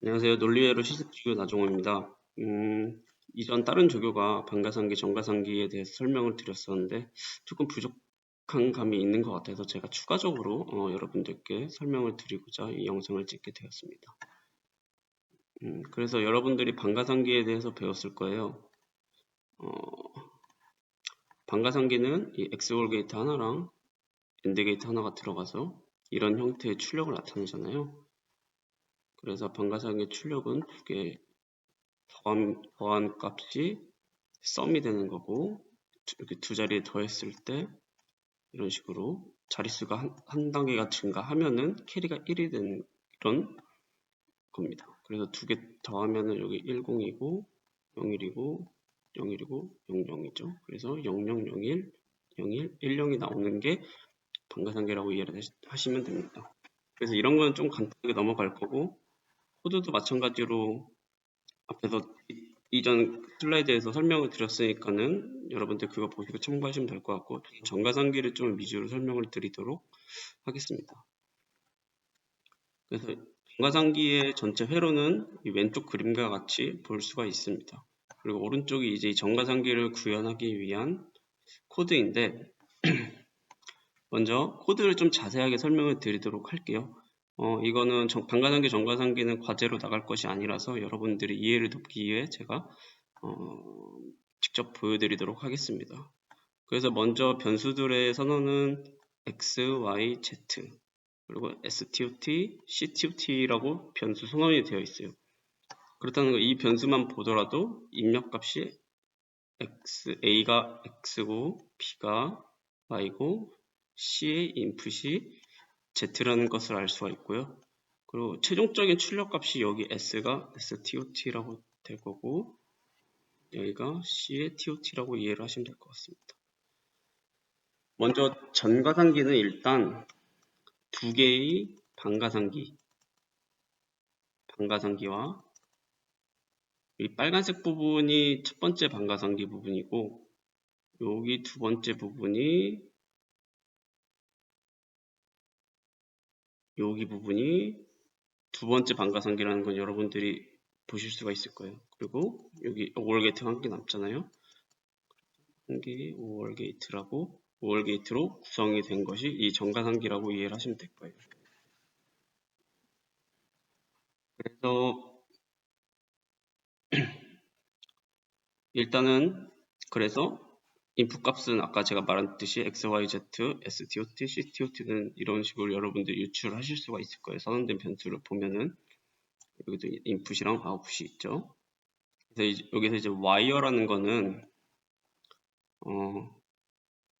안녕하세요. 논리회로 시습지교 나종호입니다. 음, 이전 다른 조교가 반가상기, 정가상기에 대해서 설명을 드렸었는데 조금 부족한 감이 있는 것 같아서 제가 추가적으로 어, 여러분들께 설명을 드리고자 이 영상을 찍게 되었습니다. 음, 그래서 여러분들이 반가상기에 대해서 배웠을 거예요. 어, 반가상기는 이 XOR 게이트 하나랑 AND 게이트 하나가 들어가서 이런 형태의 출력을 나타내잖아요. 그래서 반가상의 출력은 두 개 더한, 더한 값이 썸이 되는 거고 이렇게 두 자리에 더했을 때 이런 식으로 자릿수가 한, 한 단계가 증가하면은 캐리가 1이 되는 이런 겁니다. 그래서 두 개 더하면은 여기 10이고 01이고 01이고 00이죠. 그래서 0001, 01, 10이 나오는 게 반가상계라고 이해를 하시면 됩니다. 그래서 이런 거는 좀 간단하게 넘어갈 거고 코드도 마찬가지로 앞에서 이전 슬라이드에서 설명을 드렸으니까는 여러분들 그거 보시고 참고하시면 될 것 같고 정가상기를 좀 위주로 설명을 드리도록 하겠습니다. 그래서 정가상기의 전체 회로는 이 왼쪽 그림과 같이 볼 수가 있습니다. 그리고 오른쪽이 이제 정가상기를 구현하기 위한 코드인데 먼저 코드를 좀 자세하게 설명을 드리도록 할게요. 어, 이거는 반가상기, 정가상기는 과제로 나갈 것이 아니라서 여러분들이 이해를 돕기 위해 제가 어, 직접 보여드리도록 하겠습니다. 그래서 먼저 변수들의 선언은 x, y, z 그리고 stut, ctut라고 변수 선언이 되어 있어요. 그렇다는 거 이 변수만 보더라도 입력값이 x, a가 x고 b가 y고 c의 인풋이 Z라는 것을 알 수가 있고요. 그리고 최종적인 출력값이 여기 S가 STOT라고 될 거고 여기가 C의 TOT라고 이해를 하시면 될 것 같습니다. 먼저 전가상기는 일단 두 개의 반가상기 반가상기와 이 빨간색 부분이 첫 번째 반가상기 부분이고 여기 두 번째 부분이 여기 부분이 두 번째 반가상기라는 건 여러분들이 보실 수가 있을 거예요. 그리고 여기 5월 게이트가 한 개 남잖아요. 한 개 5월 게이트라고 5월 게이트로 구성이 된 것이 이 정가상기라고 이해를 하시면 될 거예요. 그래서 일단은 그래서 인풋 값은 아까 제가 말했듯이 x, y, z, stot, ctot는 이런 식으로 여러분들 유출하실 수가 있을 거예요. 선언된 변수를 보면은 여기도 인풋이랑 아웃풋이 있죠. 그래서 이제 여기서 이제 wire라는 거는 어,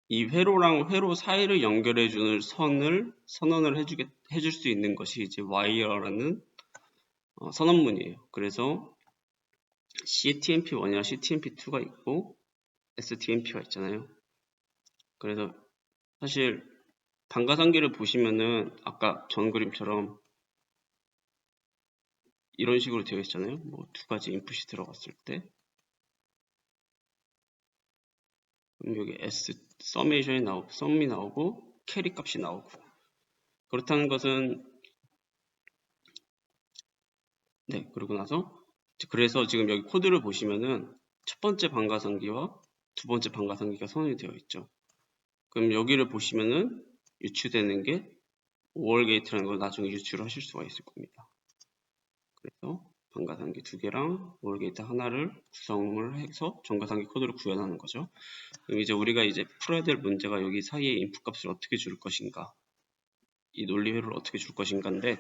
이 회로랑 회로 사이를 연결해 주는 선을 선언을 해주게 해줄 수 있는 것이 이제 wire라는 어, 선언문이에요. 그래서 CTMP1이랑 CTMP2가 있고 STMP가 있잖아요. 그래서 사실 반가상기를 보시면은 아까 전 그림처럼 이런 식으로 되어 있잖아요. 뭐 두 가지 인풋이 들어갔을 때 여기 S 서메이션이 나오고 썸이 나오고 캐리 값이 나오고 그렇다는 것은 네 그러고 나서 그래서 지금 여기 코드를 보시면은 첫 번째 반가상기와 두 번째 반가상기가 선언이 되어 있죠. 그럼 여기를 보시면은 유추되는 게 5월 게이트라는 걸 나중에 유추를 하실 수가 있을 겁니다. 그래서 반가상기 두 개랑 5월 게이트 하나를 구성을 해서 정가상기 코드를 구현하는 거죠. 그럼 이제 우리가 이제 풀어야 될 문제가 여기 사이에 인풋 값을 어떻게 줄 것인가 이 논리 회로를 어떻게 줄 것인가인데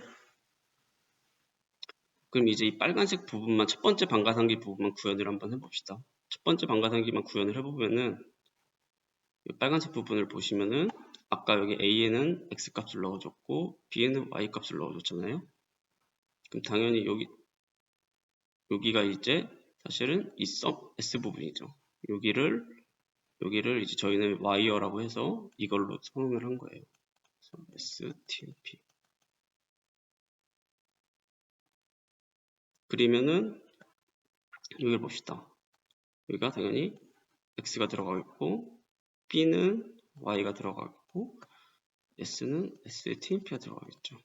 그럼 이제 이 빨간색 부분만 첫 번째 반가상기 부분만 구현을 한번 해봅시다. 첫 번째 반가상기만 구현을 해보면은 빨간색 부분을 보시면은 아까 여기 A에는 X 값을 넣어줬고 B에는 Y 값을 넣어줬잖아요. 그럼 당연히 여기 여기가 이제 사실은 이 썸 S 부분이죠. 여기를 여기를 이제 저희는 Y어라고 해서 이걸로 선언을 한 거예요. STMP 그리면은 여기를 봅시다. 여기가 당연히 x가 들어가겠고 b는 y가 들어가겠고 s는 s의 tmp가 들어가겠죠.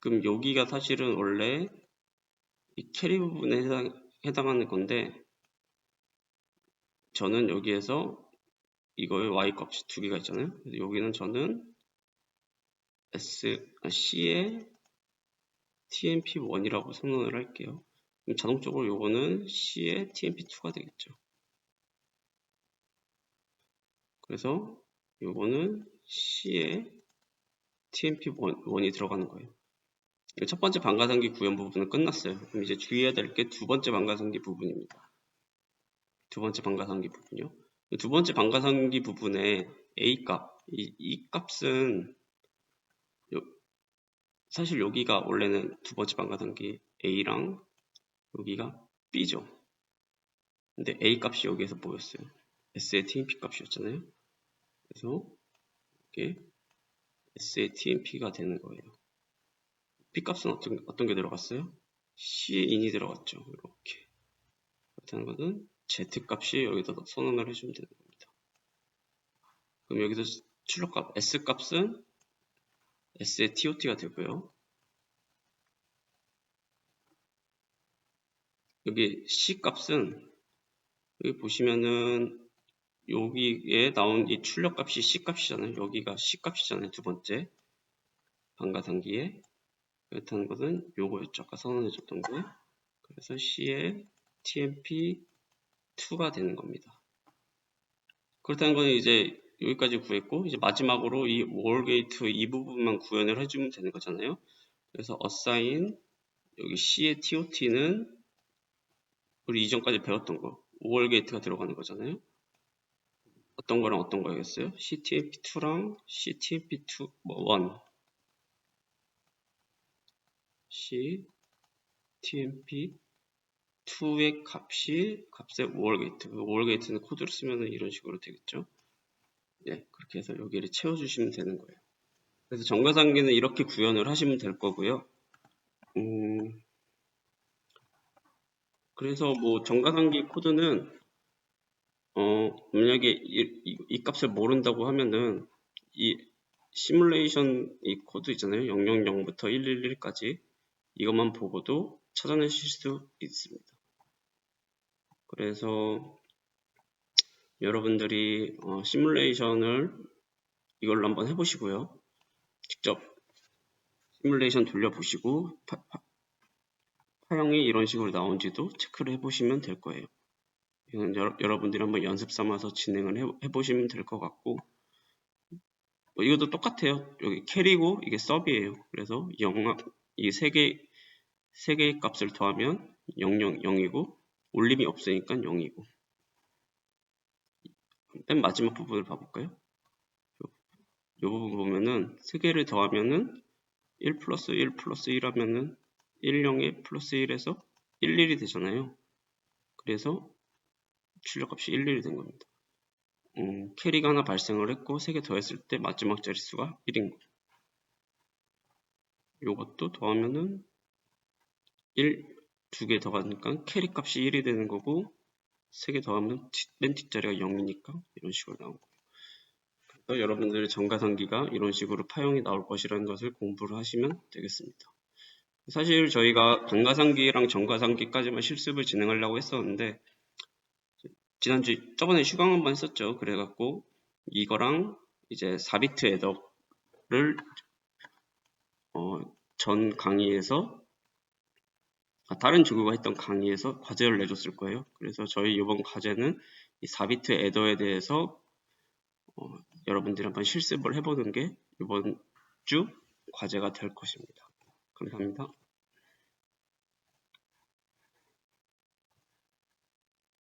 그럼 여기가 사실은 원래 이 캐리 부분에 해당, 해당 하는 건데 저는 여기에서 이거의 y 값이 두 개가 있잖아요. 여기는 저는 S, 아, C의 TMP1이라고 선언을 할게요. 자동적으로 요거는 C의 TMP2가 되겠죠. 그래서 요거는 C의 TMP1이 들어가는 거예요. 첫 번째 방가상기 구현 부분은 끝났어요. 그럼 이제 주의해야 될 게 두 번째 방가상기 부분입니다. 두 번째 방가상기 부분이요. 두 번째 방가상기 부분에 A 값, 이, 이 값은 요, 사실 여기가 원래는 두 번째 방가상기 A랑 여기가 B죠. 근데 A 값이 여기에서 뭐였어요? S의 TMP 값이었잖아요. 그래서 이게 S의 TMP가 되는 거예요. B 값은 어떤, 어떤 게 들어갔어요? C인이 들어갔죠. 이렇게. 그렇다는 것은 Z 값이 여기다 선언을 해주면 되는 겁니다. 그럼 여기서 출력값 S 값은 S의 TOT가 되고요. 여기 C 값은 여기 보시면은 여기에 나온 이 출력 값이 C 값이잖아요. 여기가 C 값이잖아요. 두 번째 방가상기에 그렇다는 것은 요거였죠. 아까 선언해줬던 거. 그래서 C의 TMP2가 되는 겁니다. 그렇다는 건 이제 여기까지 구했고 이제 마지막으로 이 월 게이트 이 부분만 구현을 해주면 되는 거잖아요. 그래서 assign 여기 C의 TOT는 우리 이전까지 배웠던 거 5월 게이트가 들어가는 거잖아요. 어떤 거랑 어떤 거였어요? CTMP2랑 CTMP2 뭐1 CTMP2의 값이 값의 5월 게이트 5월 게이트는 코드를 쓰면 이런 식으로 되겠죠. 네, 그렇게 해서 여기를 채워주시면 되는 거예요. 그래서 정가상기는 이렇게 구현을 하시면 될 거고요. 음, 그래서 뭐 정가상기 코드는 어 만약에 이, 이, 이, 값을 모른다고 하면은 이 시뮬레이션 이 코드 있잖아요. 000부터 111까지 이것만 보고도 찾아내실 수 있습니다. 그래서 여러분들이 어, 시뮬레이션을 이걸로 한번 해보시고요. 직접 시뮬레이션 돌려보시고 파, 파, 파형이 이런 식으로 나온지도 체크를 해보시면 될 거예요. 이건 여러, 분들이 한번 연습 삼아서 진행을 해, 보시면 될 것 같고 뭐 이것도 똑같아요. 여기 캐리고 이게 서비예요. 그래서 이세 개, 세 개의 값을 더하면 0, 0, 0이고 올림이 없으니까 0이고 맨 마지막 부분을 봐볼까요? 이 부분 보면은 세 개를 더하면은 1 플러스 1 플러스 1 하면은 1영에 플러스 1에서 11이 되잖아요. 그래서 출력값이 11이 된 겁니다. 음, 캐리가 하나 발생을 했고 3개 더했을 때 마지막 자릿수가 1인 거죠. 요것도 더하면은 1, 2개 더하니까 캐리 값이 1이 되는 거고 3개 더하면 맨 뒷자리가 0이니까 이런 식으로 나온 거예요. 그래서 여러분들의 정가상기가 이런 식으로 파형이 나올 것이라는 것을 공부를 하시면 되겠습니다. 사실 저희가 반가상기랑 정가상기까지만 실습을 진행하려고 했었는데 지난주 저번에 휴강 한번 했었죠. 그래갖고 이거랑 이제 4비트 애더를 어, 전 강의에서 아, 다른 조교가 했던 강의에서 과제를 내줬을 거예요. 그래서 저희 이번 과제는 이 4비트 애더에 대해서 어, 여러분들이 한번 실습을 해보는 게 이번 주 과제가 될 것입니다. 감사합니다.